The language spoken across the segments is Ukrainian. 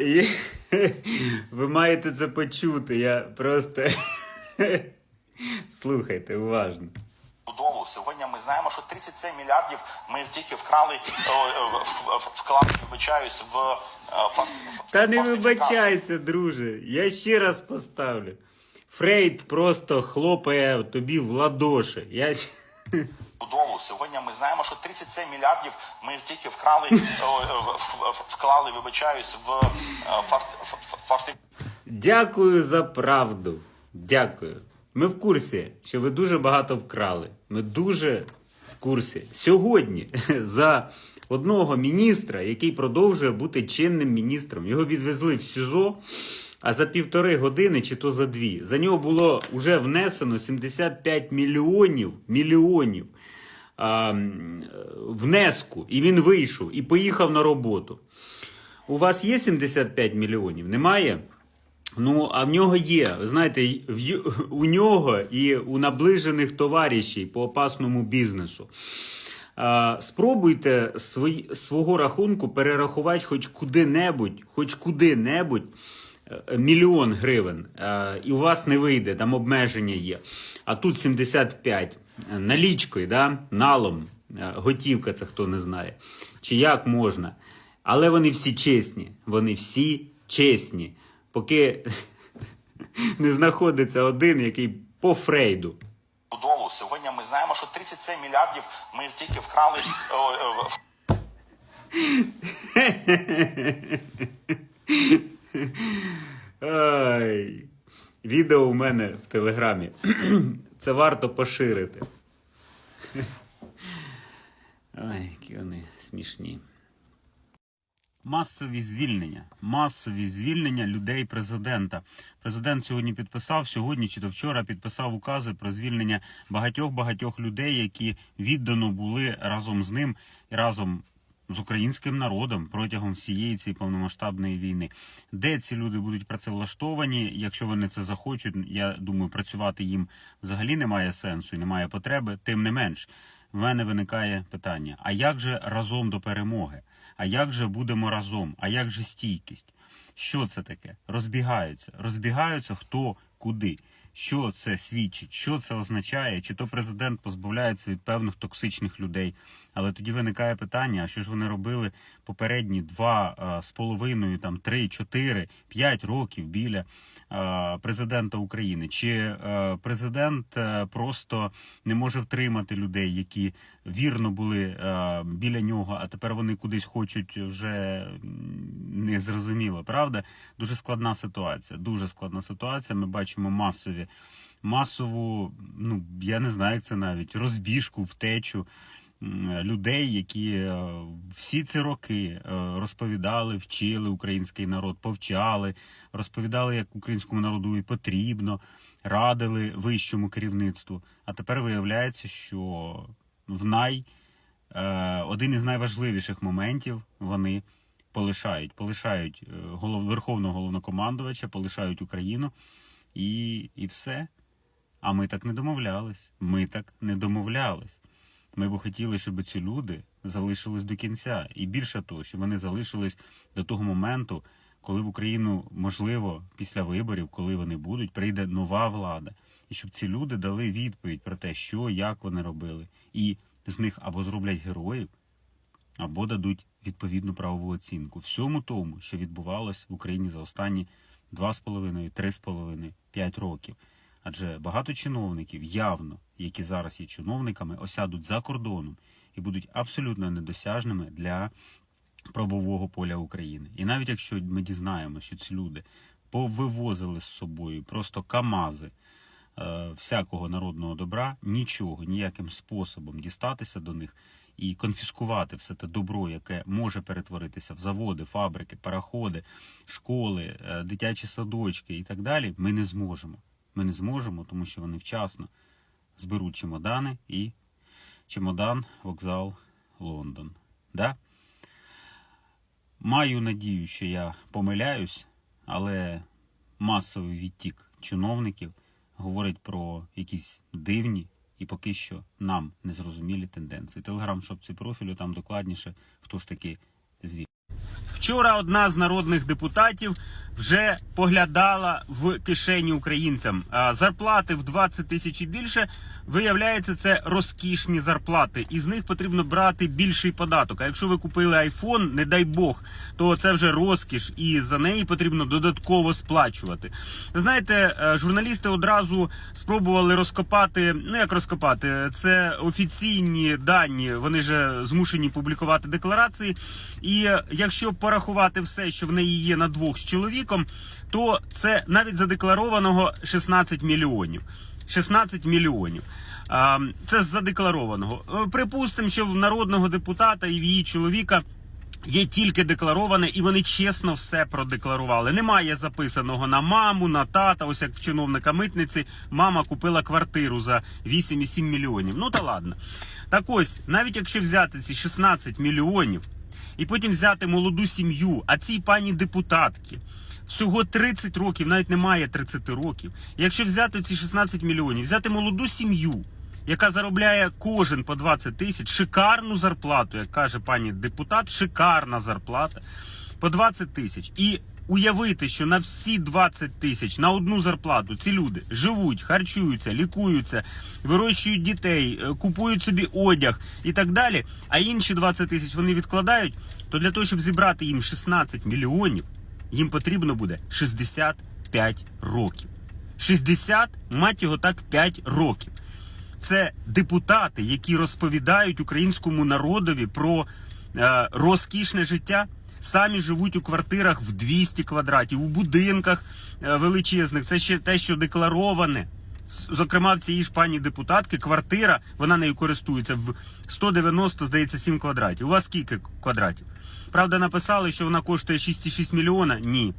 І- Ви маєте це почути. Я просто. Слухайте уважно. будову. Сьогодні ми знаємо, що 37 мільярдів ми тільки вкрали, е, вклали, вибачаюсь, в е, Та не вибачайся, друже. Я ще раз поставлю. Фрейд просто хлопає тобі в ладоші. Я... будову. Сьогодні ми знаємо, що 37 мільярдів ми тільки вкрали, вклали, вибачаюсь, в е, форт- ф- фортифікації. Дякую за правду. Дякую. Ми в курсі, що ви дуже багато вкрали. Ми дуже в курсі. Сьогодні за одного міністра, який продовжує бути чинним міністром, його відвезли в СІЗО, а за півтори години чи то за дві. За нього було вже внесено 75 мільйонів мільйонів а, внеску. І він вийшов і поїхав на роботу. У вас є 75 мільйонів? Немає? Ну, а в нього є. Знаєте, в у нього і у наближених товаришів по опасному бізнесу. Спробуйте свої, свого рахунку перерахувати хоч куди-небудь, хоч куди-небудь е, мільйон гривень. Е, І у вас не вийде, там обмеження є. А тут 75 Е, налічкою, да? налом, готівка, це хто не знає. Чи як можна. Але вони всі чесні. Вони всі чесні. Поки не знаходиться один, який по Фрейду. 7 мільярдів ми тільки вкрали. Ой. Відео у мене в телеграмі. Це варто поширити. Ой, які вони смішні. Масові звільнення. Масові звільнення людей президента. Президент сьогодні підписав, сьогодні чи то вчора підписав укази про звільнення багатьох-багатьох людей, які віддано були разом з ним і разом з українським народом протягом всієї цієї повномасштабної війни. Де ці люди будуть працевлаштовані? Якщо вони це захочуть, я думаю, працювати їм взагалі немає сенсу і немає потреби. Тим не менш, в мене виникає питання: а як же разом до перемоги? А як же будемо разом? А як же стійкість? Що це таке? Розбігаються. Розбігаються хто куди. Що це свідчить? Що це означає? Чи то президент позбавляється від певних токсичних людей? Але тоді виникає питання: а що ж вони робили попередні два е, з половиною, там три, чотири, п'ять років біля е, президента України? Чи е, президент просто не може втримати людей, які вірно були е, біля нього, а тепер вони кудись хочуть вже незрозуміло, правда? Дуже складна ситуація. Дуже складна ситуація. Ми бачимо масові, масову, ну я не знаю, як це навіть розбіжку, втечу людей, які е, всі ці роки е, розповідали, вчили український народ, повчали, розповідали, як українському народу і потрібно, радили вищому керівництву. А тепер виявляється, що в най е, один із найважливіших моментів вони полишають. Полишають е, голов, верховного головнокомандувача, полишають Україну і, і все. А ми так не домовлялись. Ми так не домовлялись. Ми б хотіли, щоб ці люди залишились до кінця. І більше того, щоб вони залишились до того моменту, коли в Україну, можливо, після виборів, коли вони будуть, прийде нова влада. І щоб ці люди дали відповідь про те, що, як вони робили. І з них або зроблять героїв, або дадуть відповідну правову оцінку всьому тому, що відбувалось в Україні за останні 2,5, 3,5, 5 років. Адже багато чиновників явно, які зараз є чиновниками, осядуть за кордоном і будуть абсолютно недосяжними для правового поля України. І навіть якщо ми дізнаємося, що ці люди повивозили з собою просто камази всякого народного добра, нічого, ніяким способом дістатися до них і конфіскувати все те добро, яке може перетворитися в заводи, фабрики, пароходи, школи, е, дитячі садочки і так далі, ми не зможемо. Ми не зможемо, тому що вони вчасно зберуть чемодани і чемодан, вокзал, Лондон. Да? Маю надію, що я помиляюсь, але масовий відтік чиновників говорить про якісь дивні і поки що нам незрозумілі тенденції. Телеграм шопці профілю там докладніше, хто ж таки звідти. Вчора одна з народних депутатів вже поглядала в кишені українцям. Зарплати в 20 тисяч і більше виявляється, це розкішні зарплати, і з них потрібно брати більший податок. А якщо ви купили айфон, не дай Бог, то це вже розкіш, і за неї потрібно додатково сплачувати. Ви знаєте, е, журналісти одразу спробували розкопати. Ну як розкопати, це офіційні дані. Вони же змушені публікувати декларації. І якщо порахувати все, що в неї є на двох з чоловіком, то це навіть задекларованого 16 мільйонів. 16 мільйонів. Це з задекларованого. Е, Припустимо, що в народного депутата і в її чоловіка. Є тільки деклароване, і вони чесно все продекларували. Немає записаного на маму, на тата. Ось як в чиновника митниці, мама купила квартиру за 8,7 мільйонів. Ну та ладно. Так ось, навіть якщо взяти ці 16 мільйонів і потім взяти молоду сім'ю, а цій пані депутатки всього 30 років, навіть немає 30 років. Якщо взяти ці 16 мільйонів, взяти молоду сім'ю, яка заробляє кожен по 20 тисяч, шикарну зарплату, як каже пані депутат, шикарна зарплата по 20 тисяч. І уявити, що на всі 20 тисяч на одну зарплату ці люди живуть, харчуються, лікуються, вирощують дітей, е, купують собі одяг і так далі. А інші 20 тисяч вони відкладають. То для того, щоб зібрати їм 16 мільйонів, їм потрібно буде 65 років. 60, мать його так, 5 років. Це депутати, які розповідають українському народові про е, розкішне життя. Самі живуть у квартирах в 200 квадратів, у будинках е, величезних. Це ще те, що деклароване. Зокрема, в цієї ж пані депутатки квартира, вона нею користується в 190, здається, 7 квадратів. У вас скільки квадратів? Правда, написали, що вона коштує 6,6 мільйона. Ні.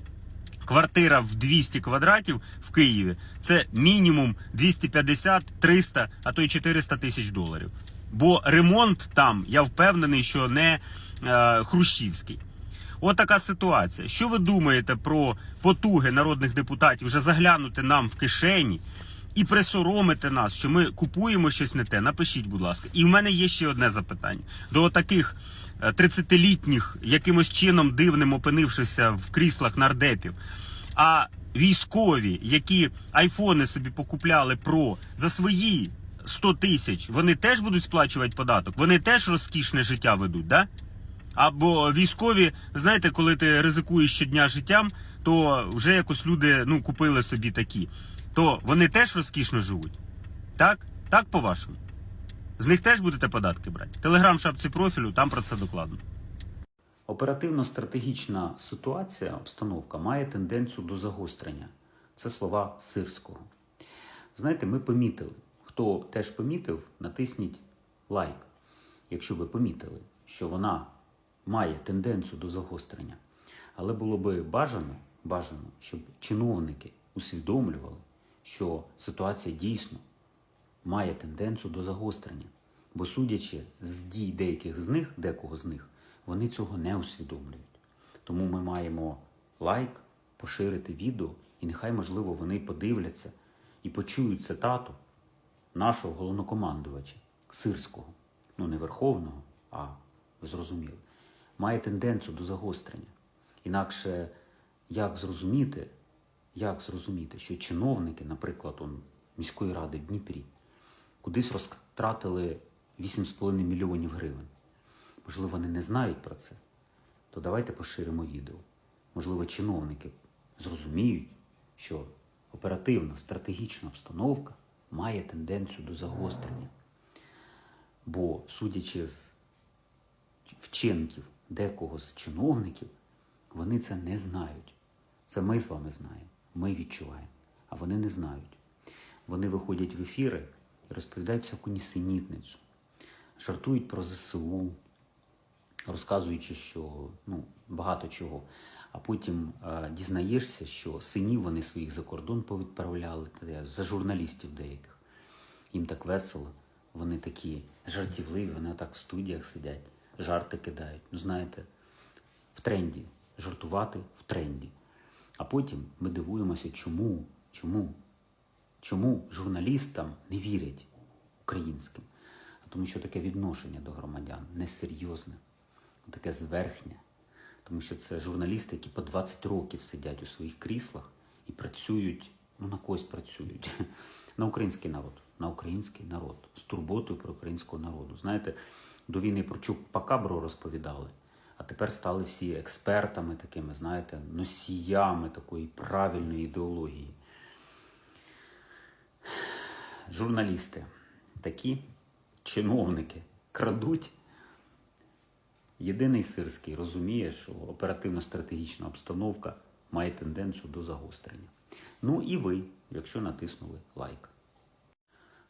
Квартира в 200 квадратів в Києві це мінімум 250, 300, а то й 400 тисяч доларів. Бо ремонт там, я впевнений, що не е, хрущівський. От така ситуація. Що ви думаєте про потуги народних депутатів вже заглянути нам в кишені і присоромити нас, що ми купуємо щось не те? Напишіть, будь ласка. І в мене є ще одне запитання до таких 30-літніх, якимось чином дивним опинившися в кріслах нардепів. А військові, які айфони собі покупляли про за свої 100 тисяч, вони теж будуть сплачувати податок. Вони теж розкішне життя ведуть, да? Або військові, знаєте, коли ти ризикуєш щодня життям, то вже якось люди ну, купили собі такі. То вони теж розкішно живуть. Так? Так, по-вашому? З них теж будете податки брати. Телеграм шапці профілю, там про це докладно. Оперативно-стратегічна ситуація, обстановка має тенденцію до загострення. Це слова Сирського. Знаєте, ми помітили. Хто теж помітив, натисніть лайк, якщо ви помітили, що вона має тенденцію до загострення. Але було би бажано, бажано, щоб чиновники усвідомлювали, що ситуація дійсно має тенденцію до загострення. Бо судячи з дій деяких з них, декого з них, вони цього не усвідомлюють. Тому ми маємо лайк, поширити відео, і нехай, можливо, вони подивляться і почують цитату нашого головнокомандувача Сирського, ну не Верховного, а ви зрозуміли, має тенденцію до загострення. Інакше як зрозуміти, як зрозуміти, що чиновники, наприклад, он, міської ради в Дніпрі, кудись розтратили 8,5 мільйонів гривень. Можливо, вони не знають про це. То давайте поширимо відео. Можливо, чиновники зрозуміють, що оперативна стратегічна обстановка має тенденцію до загострення. Бо, судячи з вчинків декого з чиновників, вони це не знають. Це ми з вами знаємо, відчуваємо, а вони не знають. Вони виходять в ефіри і розповідають всяку нісенітницю, жартують про ЗСУ, розказуючи, що ну, багато чого. А потім е, дізнаєшся, що синів вони своїх за кордон повідправляли, за журналістів деяких. Їм так весело, вони такі жартівливі, вони так в студіях сидять, жарти кидають. Ну, знаєте, в тренді, жартувати в тренді. А потім ми дивуємося, чому, чому, чому журналістам не вірять українським. А тому що таке відношення до громадян несерйозне, таке зверхнє, Тому що це журналісти, які по 20 років сидять у своїх кріслах і працюють, ну на когось працюють, на український народ, на український народ, з турботою про українського народу. Знаєте, до війни про Чупакабру розповідали, тепер стали всі експертами такими, знаєте, носіями такої правильної ідеології. Журналісти такі чиновники крадуть. Єдиний сирський розуміє, що оперативно-стратегічна обстановка має тенденцію до загострення. Ну і ви, якщо натиснули лайк.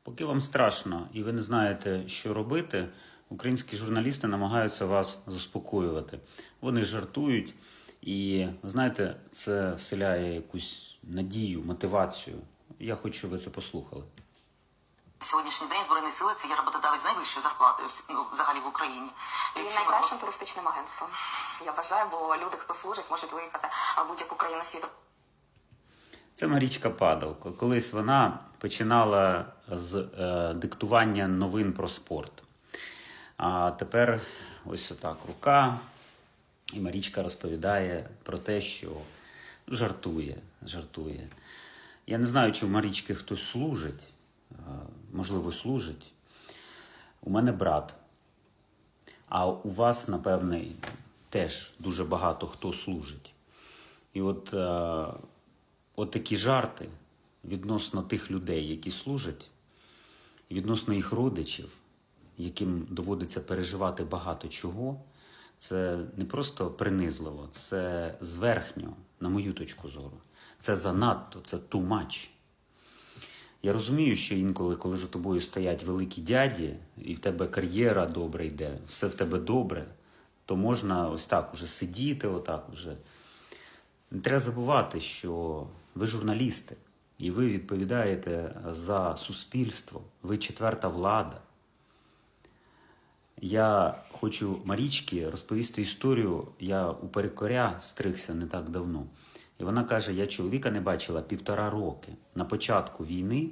Поки вам страшно і ви не знаєте, що робити, українські журналісти намагаються вас заспокоювати. Вони жартують, і знаєте, це вселяє якусь надію, мотивацію. Я хочу, щоб ви це послухали. Сьогоднішній день збройні сили це є роботодавець з найвищою зарплатою ну, взагалі в Україні. І Якщо найкращим туристичним агентством. Я вважаю, бо люди, хто служить, можуть виїхати в будь-яку країну світу. Це Марічка Падалко. Колись вона починала з е, диктування новин про спорт. А тепер ось отак рука, і Марічка розповідає про те, що жартує, жартує. Я не знаю, чи в Марічки хтось служить, е, можливо, служить. У мене брат. А у вас, напевне, теж дуже багато хто служить. І от, е, от такі жарти відносно тих людей, які служать, відносно їх родичів, яким доводиться переживати багато чого, це не просто принизливо, це зверхньо, на мою точку зору. Це занадто, це too much. Я розумію, що інколи, коли за тобою стоять великі дяді, і в тебе кар'єра добре йде, все в тебе добре, то можна ось так уже сидіти, отак уже. Не треба забувати, що ви журналісти, і ви відповідаєте за суспільство, ви четверта влада. Я хочу Марічки розповісти історію. Я у перекоря стригся не так давно. І вона каже: я чоловіка не бачила півтора роки. На початку війни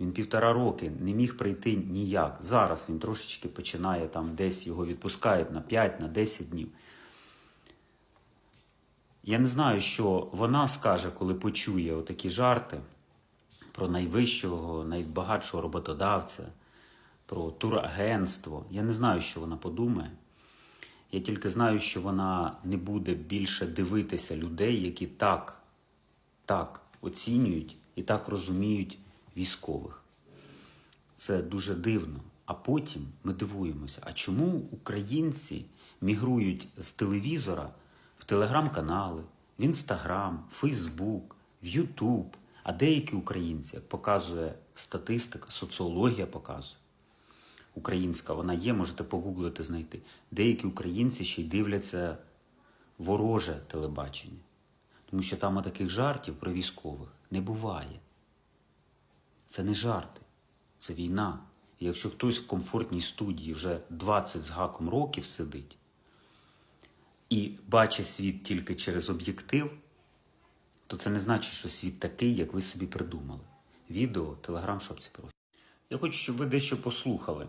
він півтора роки не міг прийти ніяк. Зараз він трошечки починає там десь його відпускають на 5, на 10 днів. Я не знаю, що вона скаже, коли почує отакі жарти про найвищого, найбагатшого роботодавця, про турагентство. Я не знаю, що вона подумає. Я тільки знаю, що вона не буде більше дивитися людей, які так, так оцінюють і так розуміють військових. Це дуже дивно. А потім ми дивуємося, а чому українці мігрують з телевізора в телеграм-канали, в інстаграм, Фейсбук, в Ютуб, а деякі українці, як показує статистика, соціологія показує, українська, вона є, можете погуглити, знайти. Деякі українці ще й дивляться вороже телебачення. Тому що там таких жартів про військових не буває. Це не жарти, це війна. І якщо хтось в комфортній студії вже 20 з гаком років сидить і бачить світ тільки через об'єктив, то це не значить, що світ такий, як ви собі придумали. Відео, телеграм, шапці профі. Я хочу, щоб ви дещо послухали.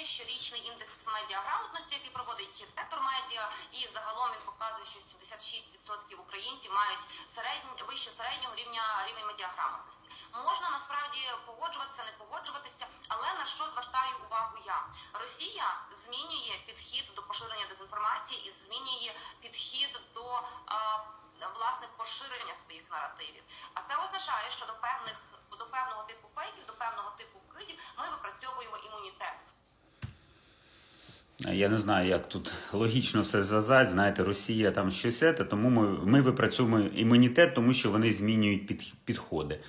Є щорічний індекс медіаграмотності, який проводить детектор медіа, і загалом він показує, що 76% українців мають середнь, вище середнього рівня рівень медіаграмотності. Можна насправді погоджуватися, не погоджуватися, але на що звертаю увагу я? Росія змінює підхід до поширення дезінформації і змінює підхід до а, власне поширення своїх наративів. А це означає, що до певних до певного типу фейків, до певного типу вкидів ми випрацьовуємо імунітет. Я не знаю, як тут логічно все зв'язати. Знаєте, Росія там щось, це, тому ми, ми випрацюємо імунітет, тому що вони змінюють під, підходи.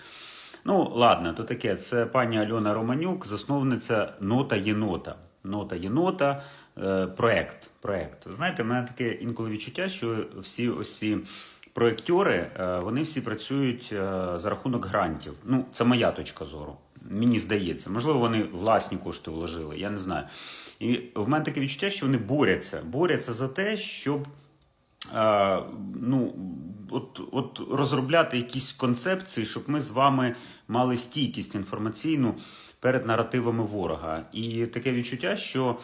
Ну, ладно, то таке. Це пані Альона Романюк, засновниця Нота Єнота. Нота Єнота, е, проект. проект. Знаєте, в мене таке інколи відчуття, що всі ось ці проектори, е, вони всі працюють е, за рахунок грантів. Ну, це моя точка зору. Мені здається, можливо, вони власні кошти вложили, я не знаю. І в мене таке відчуття, що вони борються. Борються за те, щоб е, ну, от, от розробляти якісь концепції, щоб ми з вами мали стійкість інформаційну перед наративами ворога. І таке відчуття, що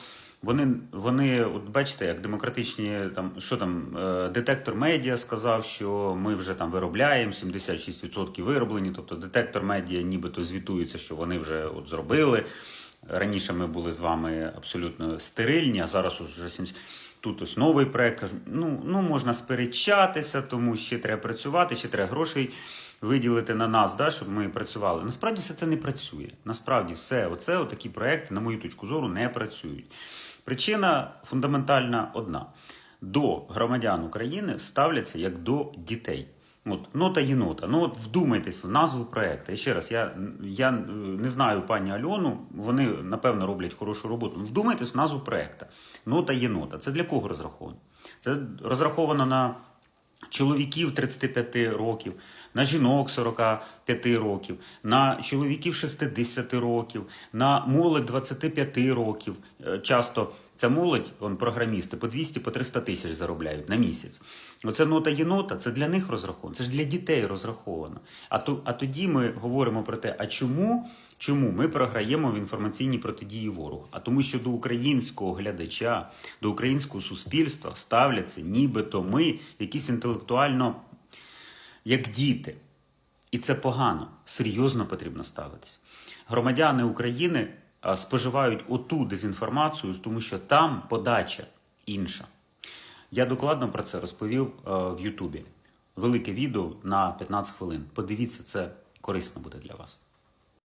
Вони, вони, от бачите, як демократичні там, що там, е, детектор медіа сказав, що ми вже там виробляємо 76% вироблені. Тобто детектор медіа нібито звітується, що вони вже от зробили. Раніше ми були з вами абсолютно стерильні, а зараз вже 70. Тут ось новий проект. Кажу, ну, ну можна сперечатися, тому ще треба працювати, ще треба грошей виділити на нас, да, щоб ми працювали. Насправді все це не працює. Насправді все, оце, такі проекти, на мою точку зору, не працюють. Причина фундаментальна одна: до громадян України ставляться як до дітей. От нота єнота. Ну от вдумайтесь в назву проекту. І ще раз, я, я е, не знаю пані Альону, вони напевно роблять хорошу роботу. Ну, Вдумайтесь в назву проекту. Нота єнота. Це для кого розраховано? Це розраховано на чоловіків 35 років, на жінок 45 років, на чоловіків 60 років, на молодь 25 років. Е, Часто ця молодь, он, програмісти, по 200 по 300 тисяч заробляють на місяць. Оце нота єнота, це для них розраховано, це ж для дітей розраховано. А, то, а тоді ми говоримо про те, а чому, чому ми програємо в інформаційній протидії ворогу? А тому, що до українського глядача, до українського суспільства ставляться, нібито ми якісь інтелектуально як діти. І це погано, серйозно потрібно ставитись. Громадяни України споживають оту дезінформацію, тому що там подача інша. Я докладно про це розповів е, в Ютубі. Велике відео на 15 хвилин. Подивіться, це корисно буде для вас.